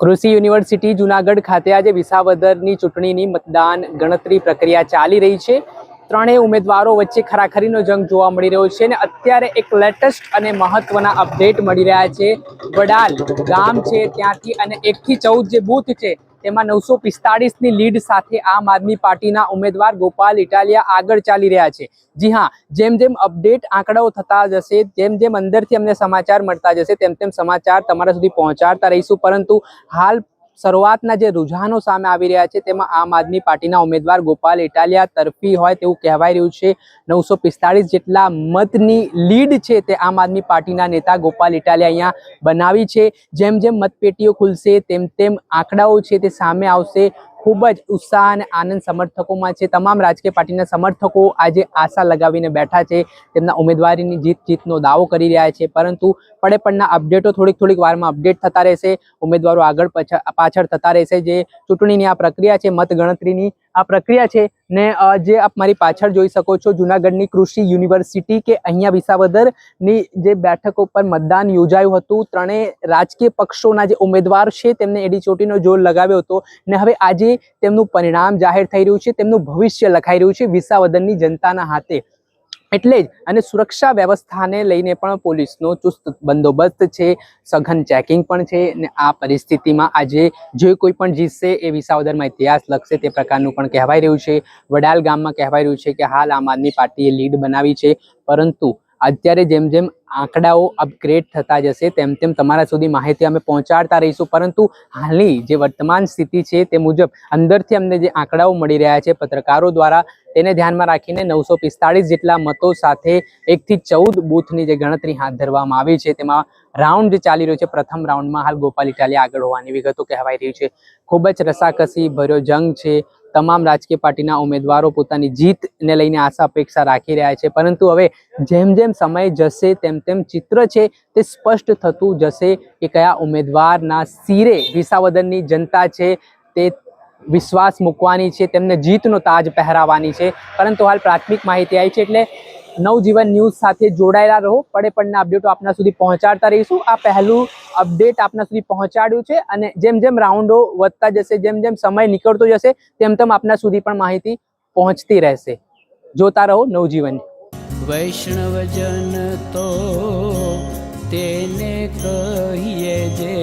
કૃષિ યુનિવર્સિટી જુનાગઢ ખાતે આજે વિસાવદરની ચૂંટણીની મતદાન ગણતરી પ્રક્રિયા ચાલી રહી છે. ત્રણેય ઉમેદવારો વચ્ચે ખરાખરીનો જંગ જોવા મળી રહ્યો છે અને અત્યારે એક લેટેસ્ટ અને મહત્વના અપડેટ મળી રહ્યા છે. વડાલ ગામ છે ત્યાંથી અને એકથી ચૌદ જે બૂથ છે તેમાં નવસો પિસ્તાળીસની લીડ સાથે આમ આદમી પાર્ટીના ઉમેદવાર ગોપાલ ઇટાલિયા આગળ ચાલી રહ્યા છે. જી હા, જેમ જેમ અપડેટ આંકડાઓ થતા જશે, જેમ જેમ અંદરથી અમને સમાચાર મળતા જશે, તેમ તેમ સમાચાર તમારા સુધી પહોંચાડતા રહીશું. પરંતુ હાલ શરૂઆતના જે રુઝાનો સામે આવી રહ્યા છે, તેમાં આમ આદમી પાર્ટીના ઉમેદવાર ગોપાલ ઇટાલિયા તરફી હોય તેવું કહેવાય રહ્યું છે. નવસો પિસ્તાળીસ જેટલા મતની લીડ છે તે આમ આદમી પાર્ટીના નેતા ગોપાલ ઇટાલિયા અહીંયા બનાવી છે. જેમ જેમ મતપેટીઓ ખુલશે, તેમ તેમ આંકડાઓ છે તે સામે આવશે. ખૂબ જ ઉત્સાહ અને આનંદ સમર્થકોમાં છે. તમામ રાજકીય પાર્ટીના સમર્થકો આજે આશા લગાવીને બેઠા છે. તેમના ઉમેદવારીની જીત જીતનો દાવો કરી રહ્યા છે. પરંતુ પડે પડના અપડેટો થોડીક થોડીક વારમાં અપડેટ થતા રહેશે. ઉમેદવારો આગળ પછ- પાછળ થતા રહેશે. જે ચૂંટણીની આ પ્રક્રિયા છે, મતગણતરીની આ પ્રક્રિયા છે ને જે આપ મારી પાછળ જોઈ શકો છો જુનાગઢની કૃષિ યુનિવર્સિટી કે અહીંયા વિસાવદરની જે બેઠકો પર મતદાન યોજાયું હતું. ત્રણેય રાજકીય પક્ષોના જે ઉમેદવાર છે તેમને એડી ચોટીનો જોર લગાવ્યો હતો ને હવે આજે તેમનું પરિણામ જાહેર થઈ રહ્યું છે, તેમનું ભવિષ્ય લખાઈ રહ્યું છે વિસાવદરની જનતાના હાથે. એટલે જ અને સુરક્ષા વ્યવસ્થાને લઈને પણ પોલીસનો ચુસ્ત બંદોબસ્ત છે, સઘન ચેકિંગ પણ છે ને આ પરિસ્થિતિમાં આજે જે કોઈ પણ જીતશે એ વિસાવદરમાં ઇતિહાસ લખશે તે પ્રકારનું પણ કહેવાય રહ્યું છે. વડાલ ગામમાં કહેવાય રહ્યું છે કે હાલ આમ આદમી પાર્ટીએ લીડ બનાવી છે, પરંતુ અત્યારે જેમ જેમ આંકડાઓ અપગ્રેડ થતા જશે, તેમ તેમ તમારા સુધી માહિતી અમે પહોંચાડતા રહીશું. પરંતુ હાલની જે વર્તમાન સ્થિતિ છે તે મુજબ અંદરથી અમને જે આંકડાઓ મળી રહ્યા છે, પત્રકારો દ્વારા, તેને ધ્યાનમાં રાખીને નવસો પિસ્તાળીસ જેટલા મતો સાથે એકથી ચૌદ બૂથની જે ગણતરી હાથ ધરવામાં આવી છે, તેમાં રાઉન્ડ જે ચાલી રહ્યો છે, પ્રથમ રાઉન્ડમાં હાલ ગોપાલ ઇટાલિયા આગળ હોવાની વિગતો કહેવાય રહી છે. ખૂબ જ રસાકસી ભર્યો જંગ છે તમામ રાજકીય પાર્ટીના ઉમેદવારો પોતાની જીતને લઈને આશા અપેક્ષા રાખી રહ્યા છે. પરંતુ હવે જેમ જેમ સમય જશે, તેમ તેમ ચિત્ર છે તે સ્પષ્ટ થતું જશે કે કયા ઉમેદવારના સિરે વિસાવદનની જનતા છે તે વિશ્વાસ મૂકવાની છે, તેમને જીતનો તાજ પહેરાવાની છે. પરંતુ હાલ પ્રાથમિક માહિતી આવી છે એટલે નવજીવન ન્યૂઝ સાથે જોડાયેલા રહો. પડે પડના અપડેટો આપના સુધી પહોંચાડતા રહીશું. આ પહેલું અપડેટ આપના સુધી પહોંચાડ્યું છે અને જેમ જેમ રાઉન્ડો વધતા જશે, જેમ જેમ સમય નીકળતો જશે, તેમ તેમ આપના સુધી પણ માહિતી પહોંચતી રહેશે. જોતા રહો નવજીવન. વૈષ્ણવજન તો તેને કહીએ જે